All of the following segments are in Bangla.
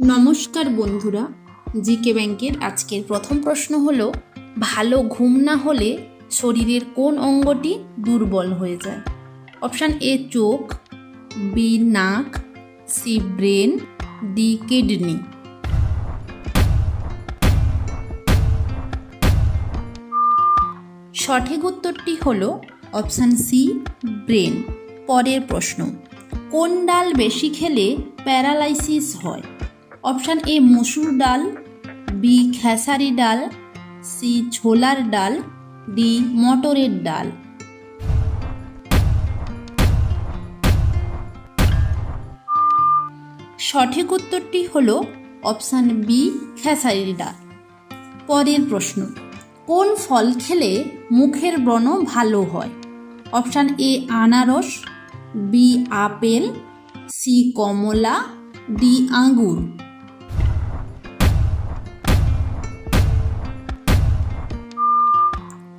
নমস্কার বন্ধুরা, জিকে ব্যাংকের আজকের প্রথম প্রশ্ন হলো, ভালো ঘুম না হলে শরীরের কোন অঙ্গটি দুর্বল হয়ে যায়? অপশান এ, চোখ, বি, নাক, সি, ব্রেন, ডি, কিডনি। সঠিক উত্তরটি হল অপশান সি, ব্রেন। পরের প্রশ্ন, কোন ডাল বেশি খেলে প্যারালাইসিস হয়? অপশান এ, মসুর ডাল, বি, খেসারি ডাল, সি, ছোলার ডাল, ডি, মটরের ডাল। সঠিক উত্তরটি হল অপশান বি খেসারি ডাল। পরের প্রশ্ন, কোন ফল খেলে মুখের ব্রণ ভালো হয়? অপশান এ, আনারস, বি, আপেল, সি, কমলা, ডি, আঙ্গুর।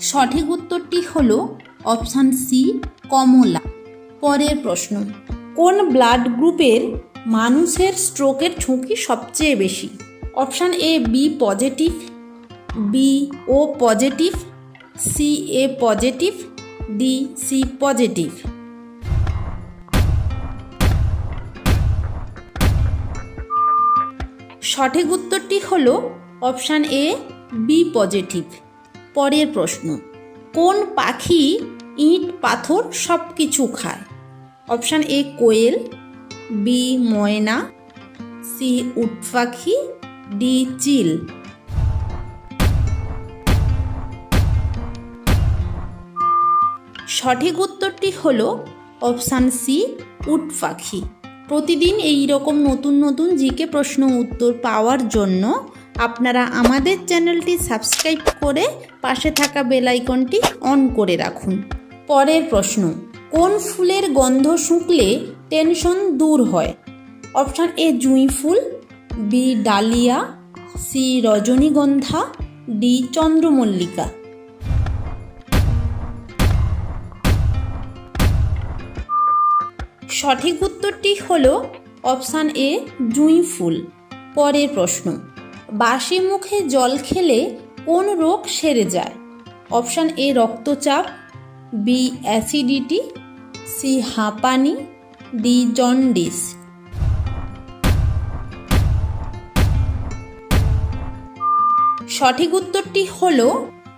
সঠিক উত্তরটি হল অপশান সি, কমলা। পরের প্রশ্ন, কোন ব্লাড গ্রুপের মানুষের স্ট্রোকের ঝুঁকি সবচেয়ে বেশি? Option A B positive B O positive C A positive D C positive. সঠিক উত্তরটি হল অপশান এ বি পজিটিভ। পরের প্রশ্ন, কোন পাখি, ইট, পাথর সব কিছু খায়? অপশান এ, কোয়েল, বি, ময়না, সি, উট পাখি, ডি, চিল। সঠিক উত্তরটি হল অপশান সি, উট পাখি। প্রতিদিন এই রকম নতুন নতুন জিকে প্রশ্ন উত্তর পাওয়ার জন্য আপনারা আমাদের চ্যানেলটি সাবস্ক্রাইব করে পাশে থাকা বেল আইকনটি অন করে রাখুন। পরের প্রশ্ন, কোন ফুলের গন্ধ শুকলে টেনশন দূর হয়? অপশান এ, জুঁই ফুল, বি, ডালিয়া, সি, রজনীগন্ধা, ডি, চন্দ্রমল্লিকা। সঠিক উত্তরটি হল অপশান এ, জুঁই ফুল। পরের প্রশ্ন বাসি মুখে জল খেলে কোন রোগ সেরে যায়? অপশান এ, রক্তচাপ, বি, অ্যাসিডিটি, সি, হাঁপানি, ডি, জন্ডিস। সঠিক উত্তরটি হল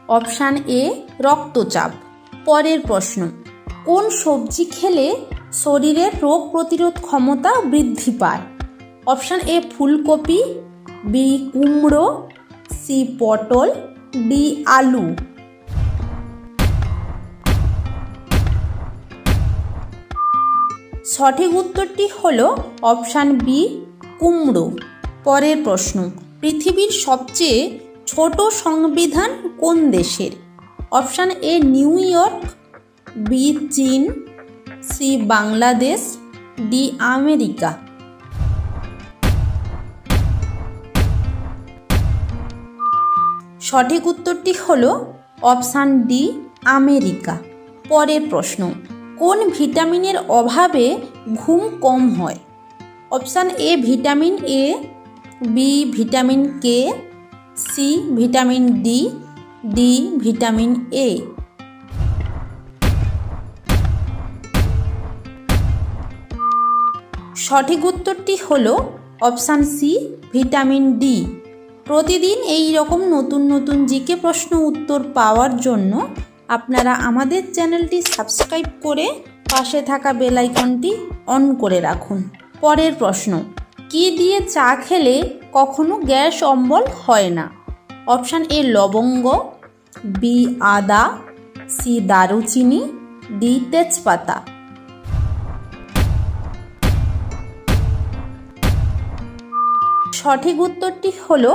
অপশান এ, রক্তচাপ। পরের প্রশ্ন, কোন সবজি খেলে শরীরের রোগ প্রতিরোধ ক্ষমতা বৃদ্ধি পায়? অপশান এ, ফুলকপি বি কুমড়ো, সি পটল, ডি আলু। সঠিক উত্তরটি হল অপশান বি, কুমড়ো। পরের প্রশ্ন, পৃথিবীর সবচেয়ে ছোট সংবিধান কোন দেশের? Option A, New York, B, চীন, সি, বাংলাদেশ, ডি, আমেরিকা। সঠিক উত্তরটি হল অপশান ডি, আমেরিকা। পরের প্রশ্ন, কোন ভিটামিনের অভাবে ঘুম কম হয়? Option A, vitamin A, B, vitamin K, C, vitamin D D, vitamin A. সঠিক উত্তরটি হল অপশান সি, ভিটামিন ডি। প্রতিদিন এই রকম নতুন নতুন জিকে প্রশ্ন উত্তর পাওয়ার জন্য আপনারা আমাদের চ্যানেলটি সাবস্ক্রাইব করে পাশে থাকা বেল আইকনটি অন করে রাখুন। পরের প্রশ্ন, কি দিয়ে চা খেলে কখনো গ্যাস অম্বল হয় না? অপশান এ, লবঙ্গ, বি, আদা, সি, দারুচিনি, ডি, তেজপাতা। সঠিক উত্তরটি হল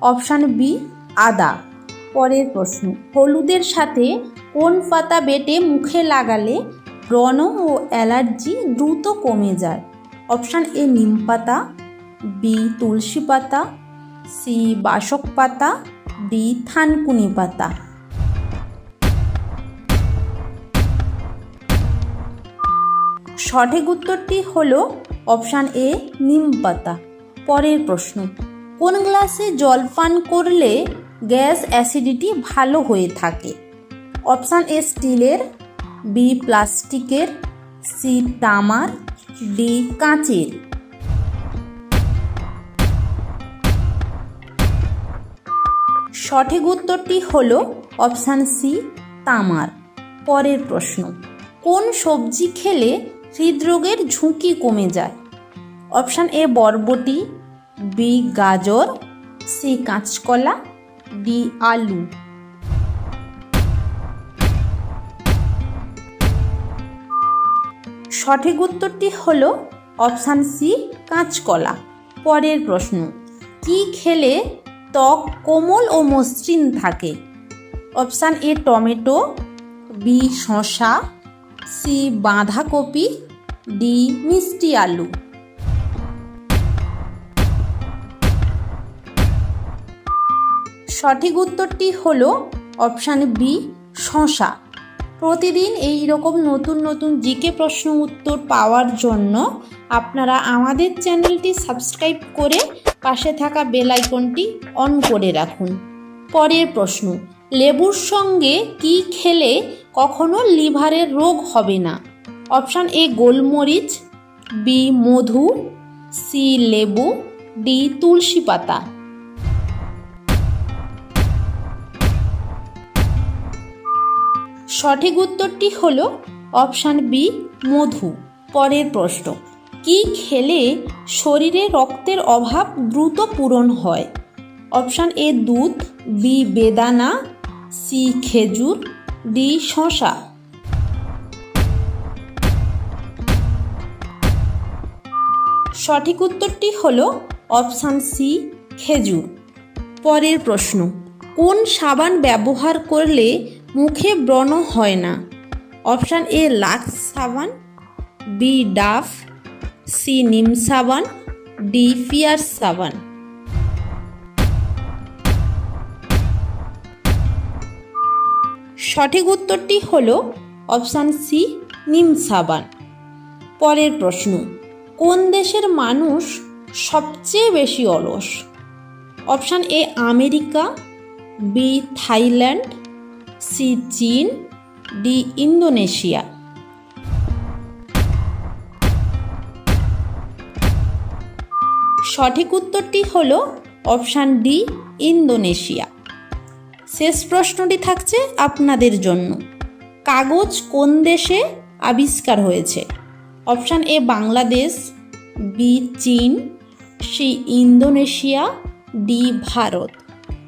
অপশান বি, আদা। পরের প্রশ্ন, হলুদের সাথে কোন পাতা বেটে মুখে লাগালে ব্রণ ও অ্যালার্জি দ্রুত কমে যায়? অপশান এ, নিম পাতা, বি, তুলসী পাতা, সি, বাসক পাতা, ডি, থানকুনি পাতা। সঠিক উত্তরটি হল অপশান এ, নিম পাতা। পরের প্রশ্ন কোন গ্লাসে জল পান করলে গ্যাস অ্যাসিডিটি ভালো হয়ে থাকে? অপশান এ, স্টিলের, বি, প্লাস্টিকের, সি, তামার, ডি, কাঁচের। সঠিক উত্তরটি হল অপশান সি, তামার। পরের প্রশ্ন, কোন সবজি খেলে হৃদরোগের ঝুঁকি কমে যায়? অপশান এ, বরবটি বি গাজর, সি কাঁচকলা, ডি আলু। সঠিক উত্তরটি হল অপশান সি, কাঁচকলা। পরের প্রশ্ন, কি খেলে ত্বক কোমল ও মসৃণ থাকে? অপশান এ, টমেটো, বি, শসা, সি, বাঁধাকপি, ডি, মিষ্টি আলু। সঠিক উত্তরটি হল অপশান বি, শশা। প্রতিদিন এই রকম নতুন নতুন জিকে প্রশ্ন উত্তর পাওয়ার জন্য আপনারা আমাদের চ্যানেলটি সাবস্ক্রাইব করে পাশে থাকা বেল আইকনটি অন করে রাখুন। পরের প্রশ্ন, লেবুর সঙ্গে কি খেলে কখনো লিভারের রোগ হবে না? অপশান এ, গোলমরিচ, বি, মধু, সি, লেবু, ডি, তুলসী পাতা। সঠিক উত্তরটি হল অপশান বি, মধু। পরের প্রশ্ন, কি খেলে শরীরে রক্তের অভাব দ্রুত পূরণ হয়? অপশান এ, দুধ, বি, বেদানা, সি, খেজুর, ডি শশা সঠিক উত্তরটি হল অপশান সি, খেজুর। পরের প্রশ্ন, কোন সাবান ব্যবহার করলে মুখে ব্রণ হয় না। অপশান এ লাক্স সাবান, বি ডাফ, সি নিম সাবান, ডি পিয়ার সাবান। সঠিক উত্তরটি হল অপশান সি নিম সাবান। পরের প্রশ্ন, কোন দেশের মানুষ সবচেয়ে বেশি অলস? Option A America, B Thailand C চীন, ডি ইন্দোনেশিয়া। সঠিক উত্তরটি হল অপশান ডি, ইন্দোনেশিয়া। শেষ প্রশ্নটি থাকছে আপনাদের জন্য। কাগজ কোন দেশে আবিষ্কার হয়েছে? অপশান এ বাংলাদেশ, বি চীন, সি ইন্দোনেশিয়া, ডি ভারত।